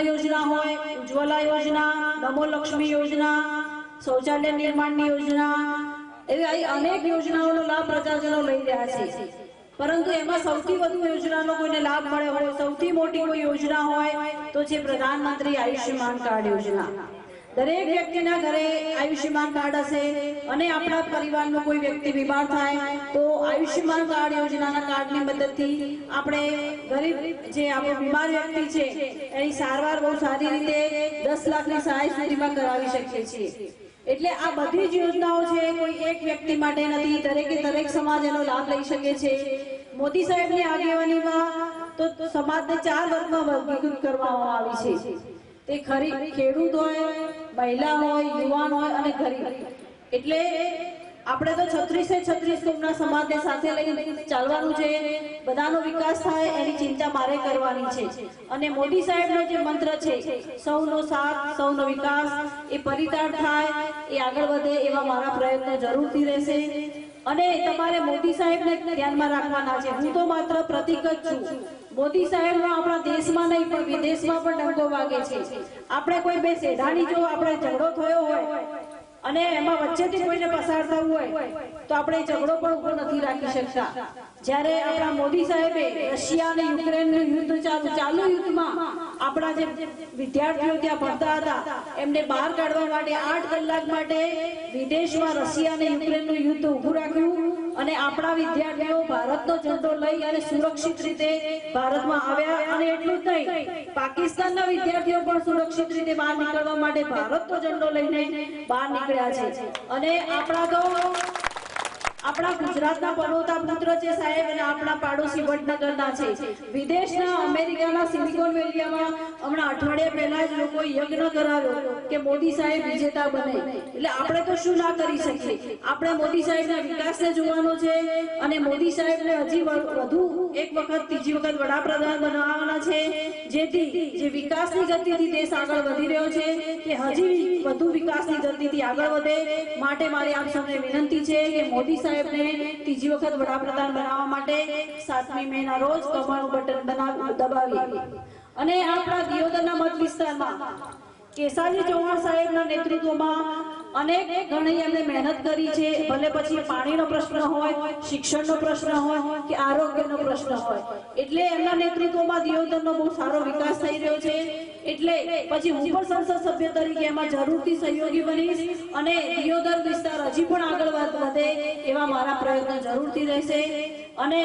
યોજના હોય, ઉજ્જવલા યોજના નમો લક્ષ્મી યોજના, શૌચાલય નિર્માણની યોજના, એવી અનેક યોજનાઓનો લાભ પ્રજાજનો લઈ રહ્યા છે. પરંતુ એમાં સૌથી વધુ યોજનાનો કોઈને લાભ મળ્યો હોય, સૌથી મોટી કોઈ યોજના હોય, તો છે પ્રધાનમંત્રી આયુષ્યમાન કાર્ડ યોજના. દરેક વ્યક્તિના ઘરે આયુષ્યમાન કાર્ડ હશે અને આપણા પરિવારનો કોઈ વ્યક્તિ બીમાર થાય, તો આયુષ્યમાન કાર્ડ યોજનાના કાર્ડની મદદથી આપણે ગરીબ જે આપણો બીમાર વ્યક્તિ છે, એની સારવાર બહુ સારી રીતે દસ લાખની સહાય સુધીમાં કરાવી શકીએ છીએ. એટલે આ બધી જ યોજનાઓ છે, કોઈ એક વ્યક્તિ માટે નથી, દરેકે દરેક સમાજ એનો લાભ લઈ શકે છે. મોદી સાહેબની આગેવાનીમાં તો સમાજને ચાર વર્ગમાં વર્ગીકૃત કરવામાં આવી છે. તે ખરી ખેડૂત હોય, મહિલા હોય, યુવાન હોય અને ગરીબ. એટલે આપણે તો છત્રીસે છત્રીસ તુમના સમાજને સાથે લઈને ચાલવાનું છે. બધાનો વિકાસ થાય, એની ચિંતા મારે કરવાની છે. અને મોદી સાહેબનો જે મંત્ર છે, સૌનો સાથ, સૌનો વિકાસ એ પરિતાર થાય, એ આગળ વધે એવા મારા પ્રયત્નો જરૂરથી રહેશે. અને તમારે મોદી સાહેબને ધ્યાનમાં રાખવાના છે. હું તો માત્ર પ્રતિક જ છું. મોદી સાહેબ આપણા દેશમાં નહીં, પણ વિદેશમાં પણ ડંકો વાગે છે. આપણે કોઈ બે સેઢાની જો આપણે ઝઘડો થયો હોય અને એમાં વચ્ચેથી કોઈને પસાર થવું હોય, તો આપણે ઝઘડો પણ ઊભો નથી રાખી શકતા. જ્યારે આપણા મોદી સાહેબે રશિયા અને યુક્રેનનું યુદ્ધ ચાલુ ચાલુ યુદ્ધમાં આપણા જે વિદ્યાર્થીઓ ત્યાં ભણતા હતા, એમને બહાર કાઢવા માટે આઠ કલાક માટે વિદેશમાં રશિયા અને યુક્રેનનું યુદ્ધ ઊભું રાખ્યું. અને આપણા વિદ્યાર્થીઓ ભારતનો ઝંડો લઈ અને સુરક્ષિત રીતે ભારતમાં આવ્યા અને એટલું જ નહીં, પાકિસ્તાનના વિદ્યાર્થીઓ પણ સુરક્ષિત રીતે બહાર નીકળવા માટે ભારતનો ઝંડો લઈને બહાર નીકળ્યા છે. અને આપણા તો આપણા ગુજરાતના પનોતા પુત્ર છે સાહેબ અને આપણા પાડોશી વડનગરના છે. વિદેશના અમેરિકાના સિલિકોન વેલીમાં હમણાં અઠવાડિયા પહેલા જ લોકો યજ્ઞ કરાવ્યો કે મોદી સાહેબ વિજેતા બને. એટલે આપણે તો શું ના કરી શકીએ? આપણે મોદી સાહેબના વિકાસને જોવાનો છે અને મોદી સાહેબને હજી વધુ એક વખત, ત્રીજી વખત વડાપ્રધાન બનાવવાના છે. જેથી જે વિકાસની ગતિથી દેશ આગળ વધી રહ્યો છે, કે હજી વધુ વિકાસની ગતિથી આગળ વધે. માટે મારી આપ સૌને વિનંતી છે કે મોદી સાહેબને ત્રીજી વખત વડાપ્રધાન બનાવવા માટે સાતમી મે ના રોજ કમળનું બટન દબાવીએ. અને આપણા દિયોદરના મત વિસ્તારમાં કેસાજી ચૌહાણ સાહેબના નેતૃત્વમાં અનેક ઘણી એમને મહેનત કરી છે. ભલે પછી પાણીનો પ્રશ્ન હોય, શિક્ષણનો પ્રશ્ન હોય કે આરોગ્યનો પ્રશ્ન હોય. એટલે એમના નેતૃત્વમાં દિયોદરનો બહુ સારો વિકાસ થઈ રહ્યો છે. એટલે પછી હું પણ સંસદ સભ્ય તરીકે એમાં જરૂરથી સહયોગી બનીશ અને દિયોદર વિસ્તાર હજી પણ આગળ વધે એવા મારા પ્રયત્નો જરૂરથી રહેશે. અને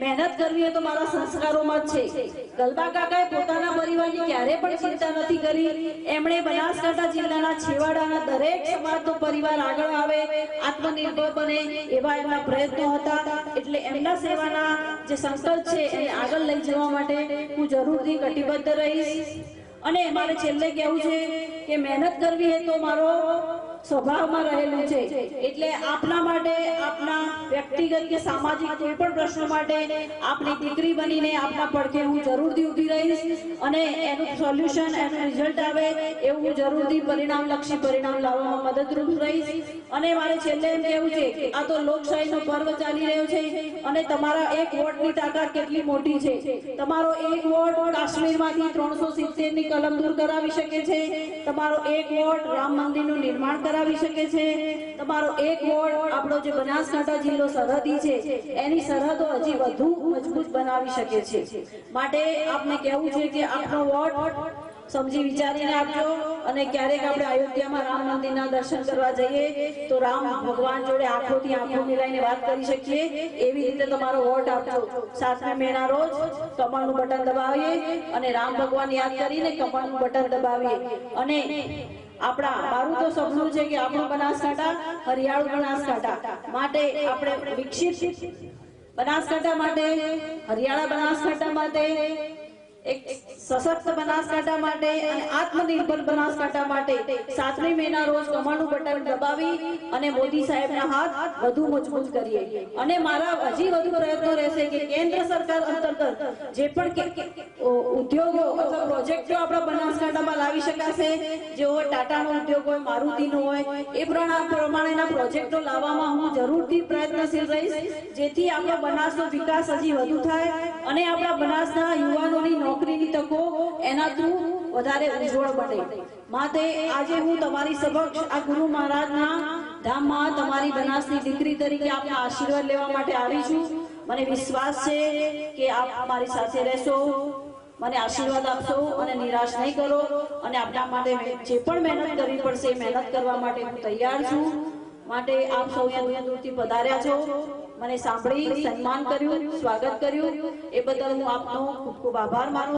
મહેનત કરવી હોય તો મારા સંસ્કારોમાં જ છે. ગલબા કાકાએ પોતાના પરિવારની ક્યારે પણ ચિંતા નથી કરી. એમણે બનાસકાંઠા જિલ્લાના છેવાડાના દરેક સમાજનો પરિવાર આગળ આવે, આત્મનિર્ભર બને એવા એમના પ્રયત્નો હતા. એટલે એમના સેવાના જે સંકલ્પ છે એને આગળ લઈ જવા માટે હું જરૂરથી કટિબદ્ધ રહીશ. અને મારે છેલ્લે કહેવું છે કે મહેનત કરવી એ તો મારો સ્વભાવમાં રહેલું છે. એટલે આપના માટે, આપના વ્યક્તિગત કે સામાજિક કોઈ પણ પ્રશ્ન માટે આપની દીકરી બનીને આપના પડખે હું જરૂરથી ઊભી રહીશ અને એનું સોલ્યુશન, એનું રિઝલ્ટ આવે એવું હું જરૂરથી પરિણામલક્ષી પરિણામ લાવવામાં મદદરૂપ રહીશ. અને મારે છેલ્લે એમ કહેવું છે કે આ તો લોકશાહીનો પર્વ ચાલી રહ્યો છે અને તમારા એક વોટની તાકાત કેટલી મોટી છે. તમારો એક વોટ કાશ્મીરમાંથી ત્રણસો સિત્તેરની કલમ દૂર કરાવી શકે છે. તમારો એક વોટ રામ મંદિરનું નિર્માણ કરાવી શકે છે. તમારો એક વોર્ડ આપણો જે બનાસકાંઠા જિલ્લો સરહદી છે, એની સરહદો હજી વધુ મજબૂત બનાવી શકે છે. માટે આપને કહેવું છે કે આપનો વોટ સમજી વિચારીને આપજો. અને ક્યારેક આપણે અયોધ્યામાં રામ મંદિરના દર્શન કરવા જઈએ, તો રામ ભગવાન જોડે આંખોથી આંખો મિલાઈને વાત કરી શકીએ. એવી રીતે તમારો વોટ આપજો. સાતમી મેના રોજ કમળનું બટન દબાવીએ અને રામ ભગવાન યાદ કરીને કમળનું બટન દબાવીએ. અને આપણા, મારું તો સપનું છે કે આપણું બનાસકાંઠા હરિયાળું બનાસકાંઠા માટે આપણે વિકસિત બનાસકાંઠા માટે, હરિયાળા બનાસકાંઠા માટે સશક્ત બનાસકાંઠા માટે અને આત્મનિર્ભર બનાસકાંઠા માટે સાતમી મેના રોજ કમળનું બટન દબાવી અને મોદી સાહેબના હાથ વધુ મજબૂત કરીએ. અને મારા હજી વધુ પ્રયત્નો રહેશે કે કેન્દ્ર સરકાર અંતર્ગત જે પણ ઉદ્યોગો અથવા પ્રોજેક્ટો આપણા બનાસકાંઠામાં લાવી શકાશે, જેઓ ટાટાનો ઉદ્યોગ હોય, મારુતિનો હોય, એ પ્રમાણેના પ્રોજેક્ટો લાવવામાં હું જરૂરથી પ્રયત્નશીલ રહીશ, જેથી આપણો બનાસનો વિકાસ હજી વધુ થાય અને આપણા બનાસના યુવાનોની નોકરીની તકો, એના વધારે ઉજ્જવળ બને. માટે આજે હું તમારી સમક્ષ આ ગુરુ મહારાજના ધામમાં તમારી બનાસની દીકરી તરીકે આપના આશીર્વાદ લેવા માટે આવી છું. મને વિશ્વાસ છે કે આપ મારી સાથે રહેશો, મને આશીર્વાદ આપશો અને નિરાશ નહીં કરો. અને આપના માટે જે પણ મહેનત કરવી પડશે મહેનત કરવા માટે હું તૈયાર છું. માટે આપ સૌ દૂરથી પધાર્યા છો. મને સાંભળી સન્માન કર્યું સ્વાગત કર્યું. એ બદલ હું આપનો ખૂબ ખૂબ આભાર માનું